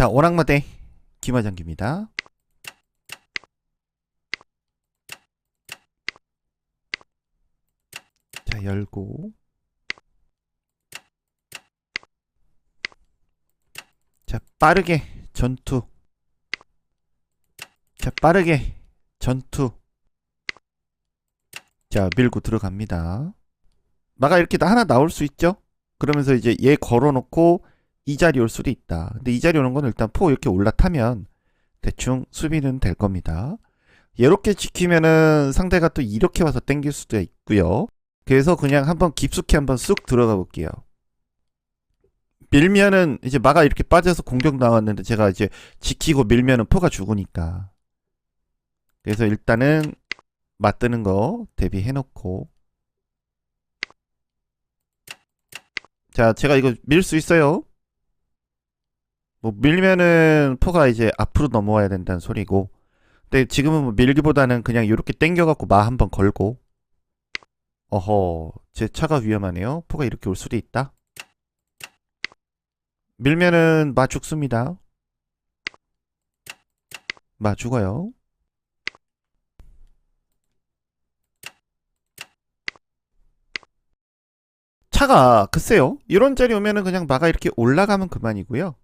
자, 오락마대 김화장기입니다. 자, 열고. 자, 빠르게 전투. 자, 빠르게 전투. 자, 밀고 들어갑니다. 마가 이렇게 다 하나 나올 수 있죠? 그러면서 이제 얘 걸어놓고 이 자리 올 수도 있다. 근데 이 자리 오는 건 일단 포 이렇게 올라타면 대충 수비는 될 겁니다. 이렇게 지키면은 상대가 또 이렇게 와서 땡길 수도 있고요. 그래서 그냥 한번 깊숙이 한번 쑥 들어가 볼게요. 밀면은 이제 마가 이렇게 빠져서 공격 나왔는데 제가 이제 지키고 밀면은 포가 죽으니까. 그래서 일단은 맞드는 거 대비해 놓고 자, 제가 이거 밀 수 있어요. 뭐 밀면은 포가 이제 앞으로 넘어와야 된다는 소리고. 근데 지금은 뭐 밀기보다는 그냥 이렇게 당겨갖고 마 한번 걸고. 어허, 제 차가 위험하네요. 포가 이렇게 올 수도 있다. 밀면은 마 죽습니다. 마 죽어요. 차가 글쎄요 이런 자리 오면은 그냥 마가 이렇게 올라가면 그만이고요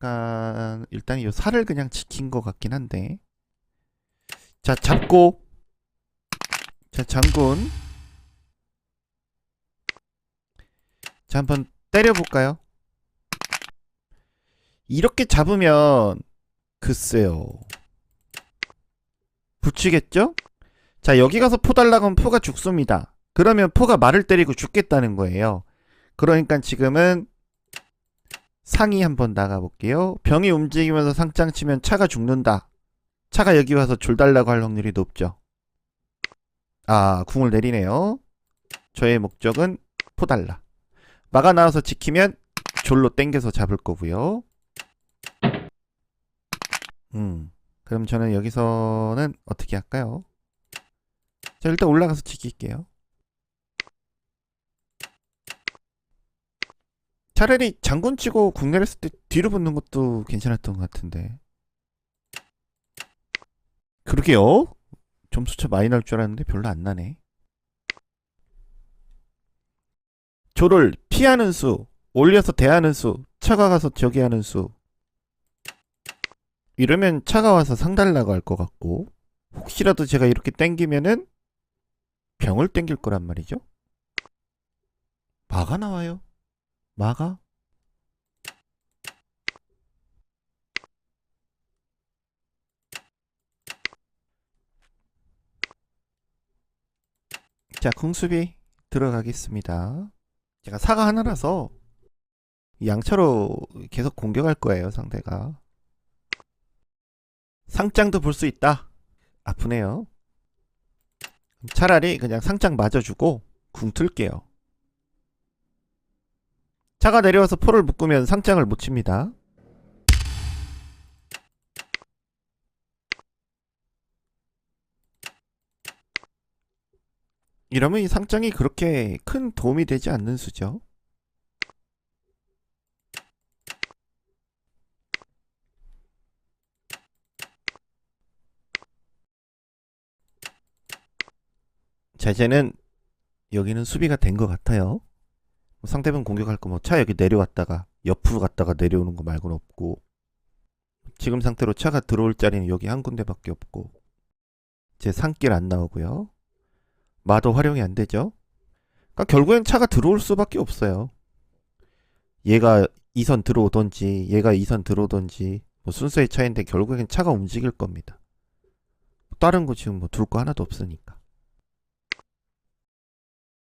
그러니까 일단 이 살을 그냥 지킨 것 같긴 한데. 자 잡고. 자 장군. 자 한번 때려볼까요? 이렇게 잡으면 글쎄요. 붙이겠죠? 자 여기 가서 포 달라고 하면 포가 죽습니다. 그러면 포가 말을 때리고 죽겠다는 거예요. 그러니까 지금은 상이 한번 나가볼게요. 병이 움직이면서 상장 치면 차가 죽는다. 차가 여기 와서 줄 달라고 할 확률이 높죠. 아, 궁을 내리네요. 저의 목적은 포 달라. 마가 나와서 지키면 졸로 땡겨서 잡을 거고요. 음, 그럼 저는 여기서는 어떻게 할까요? 자, 일단 올라가서 지킬게요. 차라리 장군 치고 궁 내렸을 때 뒤로 붙는 것도 괜찮았던 것 같은데. 그러게요. 점수차 많이 날 줄 알았는데 별로 안 나네. 조를 피하는 수, 올려서 대하는 수, 차가 가서 저기 하는 수. 이러면 차가 와서 상달라고 할 것 같고, 혹시라도 제가 이렇게 땡기면은 병을 땡길 거란 말이죠. 마가 나와요. 마가? 자, 궁수비 들어가겠습니다. 제가 사가 하나라서 양차로 계속 공격할 거예요, 상대가. 상장도 볼 수 있다. 아프네요. 차라리 그냥 상장 맞아주고 궁 틀게요. 차가 내려와서 포를 묶으면 상장을 못 칩니다. 이러면 이 상장이 그렇게 큰 도움이 되지 않는 수죠. 자, 이제는 여기는 수비가 된 것 같아요. 뭐 상대방 공격할 거 뭐 차 여기 내려왔다가 옆으로 갔다가 내려오는 거 말고는 없고 지금 상태로 차가 들어올 자리는 여기 한 군데밖에 없고 제 산길 안 나오고요. 마도 활용이 안 되죠. 그러니까 결국엔 차가 들어올 수밖에 없어요. 얘가 2선 들어오던지 얘가 2선 들어오던지 뭐 순서의 차이인데 결국엔 차가 움직일 겁니다. 다른 거 지금 뭐 둘 거 하나도 없으니까.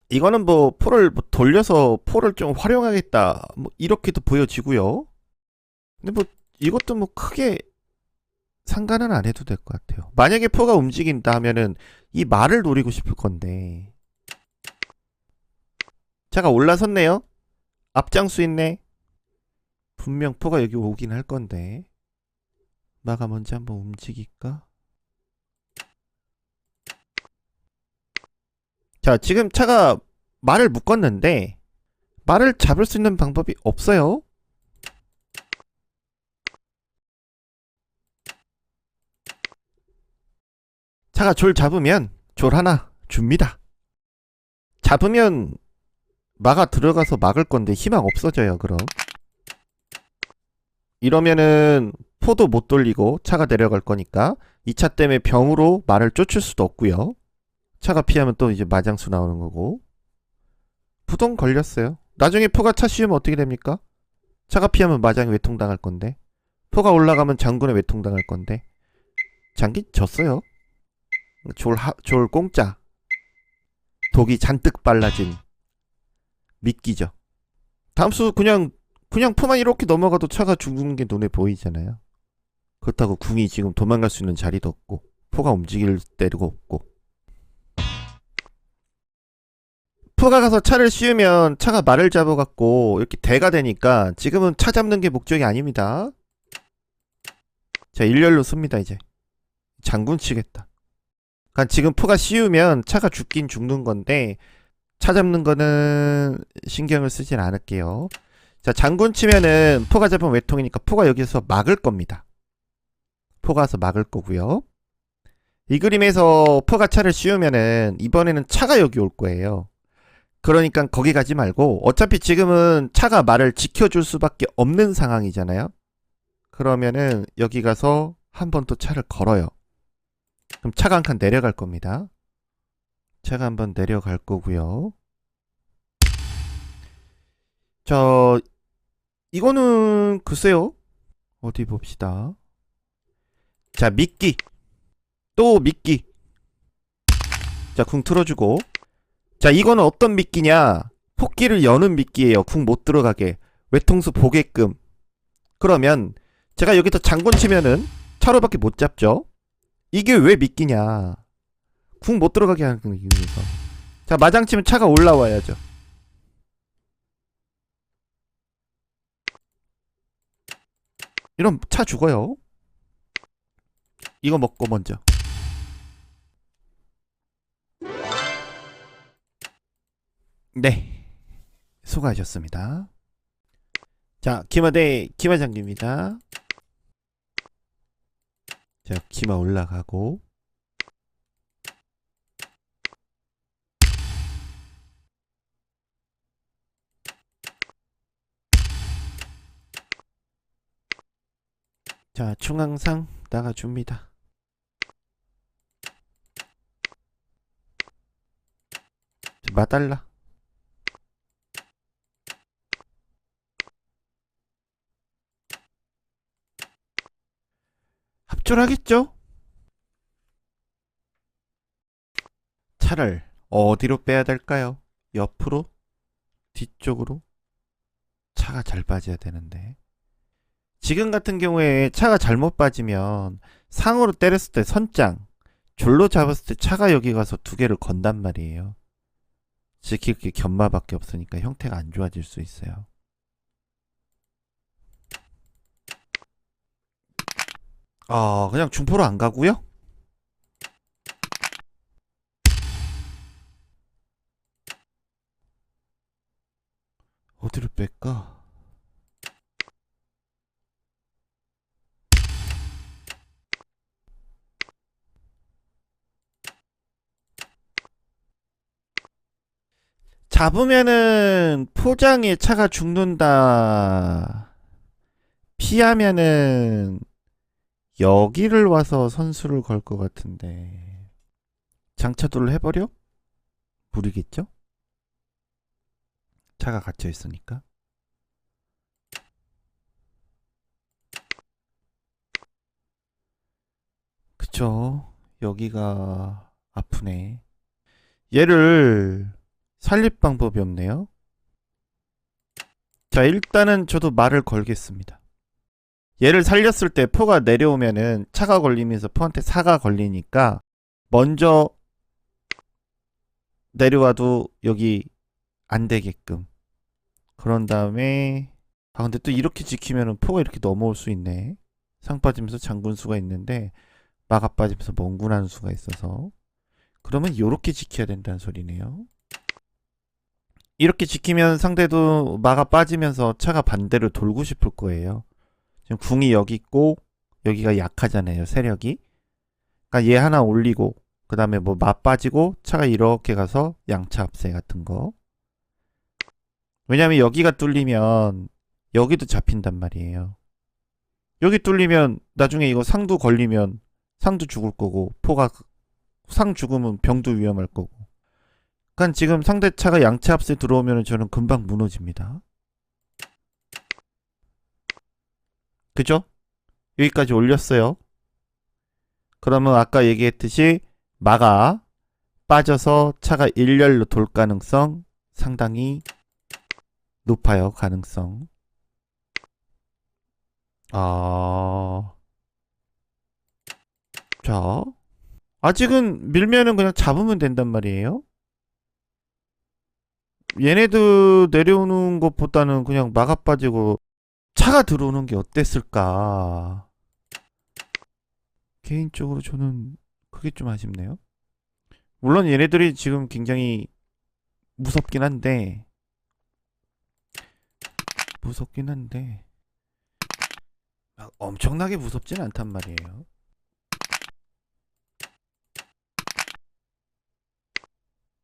이거는 뭐 포를 뭐 돌려서 포를 좀 활용하겠다 뭐 이렇게도 보여지고요. 근데 뭐 이것도 뭐 크게 상관은 안 해도 될 것 같아요. 만약에 포가 움직인다 하면은 이 말을 노리고 싶을 건데. 자가 올라섰네요. 앞장수 있네. 분명 포가 여기 오긴 할 건데. 마가 먼저 한번 움직일까? 자, 지금 차가 말을 묶었는데 말을 잡을 수 있는 방법이 없어요. 차가 졸 잡으면 졸 하나 줍니다. 잡으면 마가 들어가서 막을 건데 희망 없어져요, 그럼. 이러면은 포도 못 돌리고 차가 내려갈 거니까 이 차 때문에 병으로 말을 쫓을 수도 없고요. 차가 피하면 또 이제 마장수 나오는 거고. 부동 걸렸어요. 나중에 포가 차 씌우면 어떻게 됩니까? 차가 피하면 마장이 외통당할 건데. 포가 올라가면 장군에 외통당할 건데. 장기 졌어요. 졸, 하, 졸 공짜. 독이 잔뜩 빨라진 미끼죠. 다음 수 그냥 그냥 포만 이렇게 넘어가도 차가 죽는 게 눈에 보이잖아요. 그렇다고 궁이 지금 도망갈 수 있는 자리도 없고 포가 움직일 데도 없고 포가 가서 차를 씌우면 차가 말을 잡아갖고 이렇게 대가 되니까 지금은 차 잡는 게 목적이 아닙니다. 자 일렬로 씁니다 이제 장군 치겠다. 그러니까 지금 포가 씌우면 차가 죽긴 죽는 건데 차 잡는 거는 신경을 쓰진 않을게요. 자, 장군 치면은 포가 잡으면 외통이니까 포가 여기서 막을 겁니다. 포가 와서 막을 거고요. 이 그림에서 포가 차를 씌우면은 이번에는 차가 여기 올 거예요. 그러니까 거기 가지 말고 어차피 지금은 차가 말을 지켜줄 수밖에 없는 상황이잖아요. 그러면은 여기 가서 한 번 또 차를 걸어요. 그럼 차가 한 칸 내려갈 겁니다. 차가 한 번 내려갈 거고요. 자, 이거는 글쎄요. 어디 봅시다. 자, 미끼. 또 미끼. 자, 궁 틀어주고. 자, 이거는 어떤 미끼냐? 폭기를 여는 미끼예요. 궁 못 들어가게. 외통수 보게끔. 그러면 제가 여기서 장군 치면은 차로밖에 못 잡죠. 이게 왜 미끼냐? 궁 못 들어가게 하는 이유에서. 자, 마장 치면 차가 올라와야죠. 이런 차 죽어요. 이거 먹고 먼저. 네. 수고하셨습니다. 자, 기마대 기마장기입니다. 자, 기마 올라가고. 자, 중앙상 나가줍니다. 마달라. 합절하겠죠? 차를 어디로 빼야 될까요? 옆으로? 뒤쪽으로? 차가 잘 빠져야 되는데. 지금 같은 경우에 차가 잘못 빠지면 상으로 때렸을 때 선장, 줄로 잡았을 때 차가 여기 가서 두 개를 건단 말이에요. 지킬 게 견마밖에 없으니까 형태가 안 좋아질 수 있어요. 아, 그냥 중포로 안 가고요? 어디로 뺄까? 잡으면은 포장에 차가 죽는다. 피하면은 여기를 와서 선수를 걸 것 같은데 장차도를 해버려? 무리겠죠? 차가 갇혀 있으니까. 그쵸. 여기가 아프네. 얘를 살릴 방법이 없네요. 자, 일단은 저도 말을 걸겠습니다. 얘를 살렸을 때 포가 내려오면은 차가 걸리면서 포한테 사가 걸리니까 먼저 내려와도 여기 안 되게끔. 그런 다음에 아 근데 또 이렇게 지키면은 포가 이렇게 넘어올 수 있네. 상 빠지면서 장군 수가 있는데 마가 빠지면서 멍군하는 수가 있어서. 그러면 요렇게 지켜야 된다는 소리네요. 이렇게 지키면 상대도 마가 빠지면서 차가 반대로 돌고 싶을 거예요 지금 궁이 여기 있고 여기가 약하잖아요 세력이 그러니까 얘 하나 올리고 그 다음에 뭐 맛 빠지고 차가 이렇게 가서 양차 합세 같은 거. 왜냐면 여기가 뚫리면 여기도 잡힌단 말이에요. 여기 뚫리면 나중에 이거 상도 걸리면 상도 죽을 거고 포가 상 죽으면 병도 위험할 거고. 그러니까 지금 상대 차가 양차 합세 들어오면 저는 금방 무너집니다. 그죠? 여기까지 올렸어요. 그러면 아까 얘기했듯이 마가 빠져서 차가 일렬로 돌 가능성 상당히 높아요. 가능성. 아. 자. 아직은 밀면은 그냥 잡으면 된단 말이에요. 얘네들 내려오는 것보다는 그냥 막아 빠지고 차가 들어오는 게 어땠을까? 개인적으로 저는 그게 좀 아쉽네요. 물론 얘네들이 지금 굉장히 무섭긴 한데 무섭긴 한데 막 엄청나게 무섭진 않단 말이에요.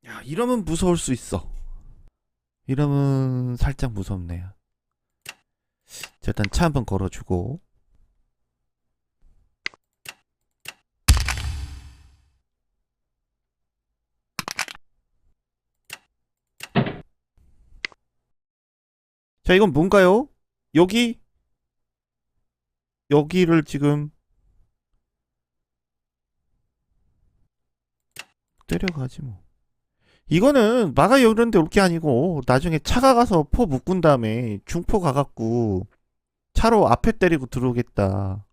야, 이러면 무서울 수 있어. 이러면 살짝 무섭네요. 자, 일단 차 한번 걸어주고 자, 이건 뭔가요? 여기 여기를 지금 때려가지 뭐. 이거는 마가 이런데 올 게 아니고 나중에 차가 가서 포 묶은 다음에 중포 가갖고 차로 앞에 때리고 들어오겠다.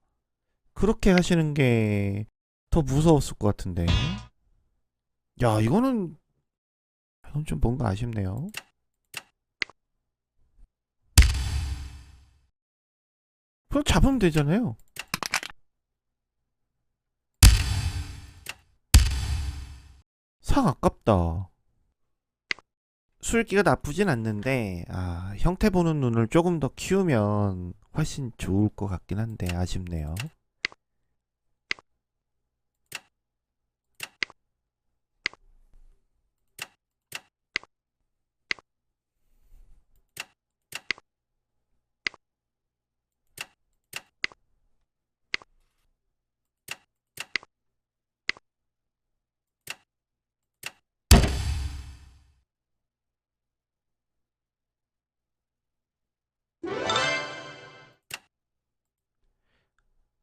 그렇게 하시는 게 더 무서웠을 것 같은데. 야, 이거는 이건 좀 뭔가 아쉽네요. 그럼 잡으면 되잖아요. 상 아깝다. 수익기가 나쁘진 않는데 아, 형태 보는 눈을 조금 더 키우면 훨씬 좋을 것 같긴 한데 아쉽네요.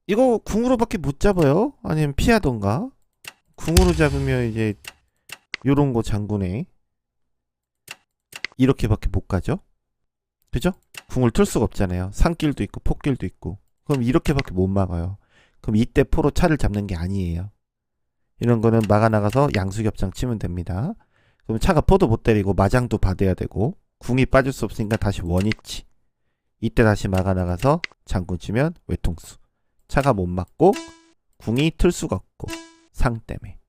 이거 궁으로밖에 못 잡아요? 아니면 피하던가? 궁으로 잡으면 이제 요런 거 장군에 이렇게밖에 못 가죠? 그죠? 궁을 틀 수가 없잖아요. 산길도 있고 폭길도 있고. 그럼 이렇게밖에 못 막아요. 그럼 이때 포로 차를 잡는 게 아니에요. 이런 거는 막아 나가서 양수겹장 치면 됩니다. 그럼 차가 포도 못 때리고 마장도 받아야 되고 궁이 빠질 수 없으니까 다시 원위치. 이때 다시 막아 나가서 장군 치면 외통수. 차가 못 맞고 궁이 틀 수가 없고 상 때문에.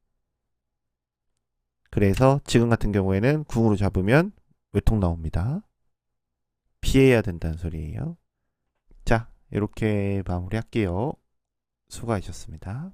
그래서 지금 같은 경우에는 궁으로 잡으면 외통 나옵니다. 피해야 된다는 소리예요. 자 이렇게 마무리할게요. 수고하셨습니다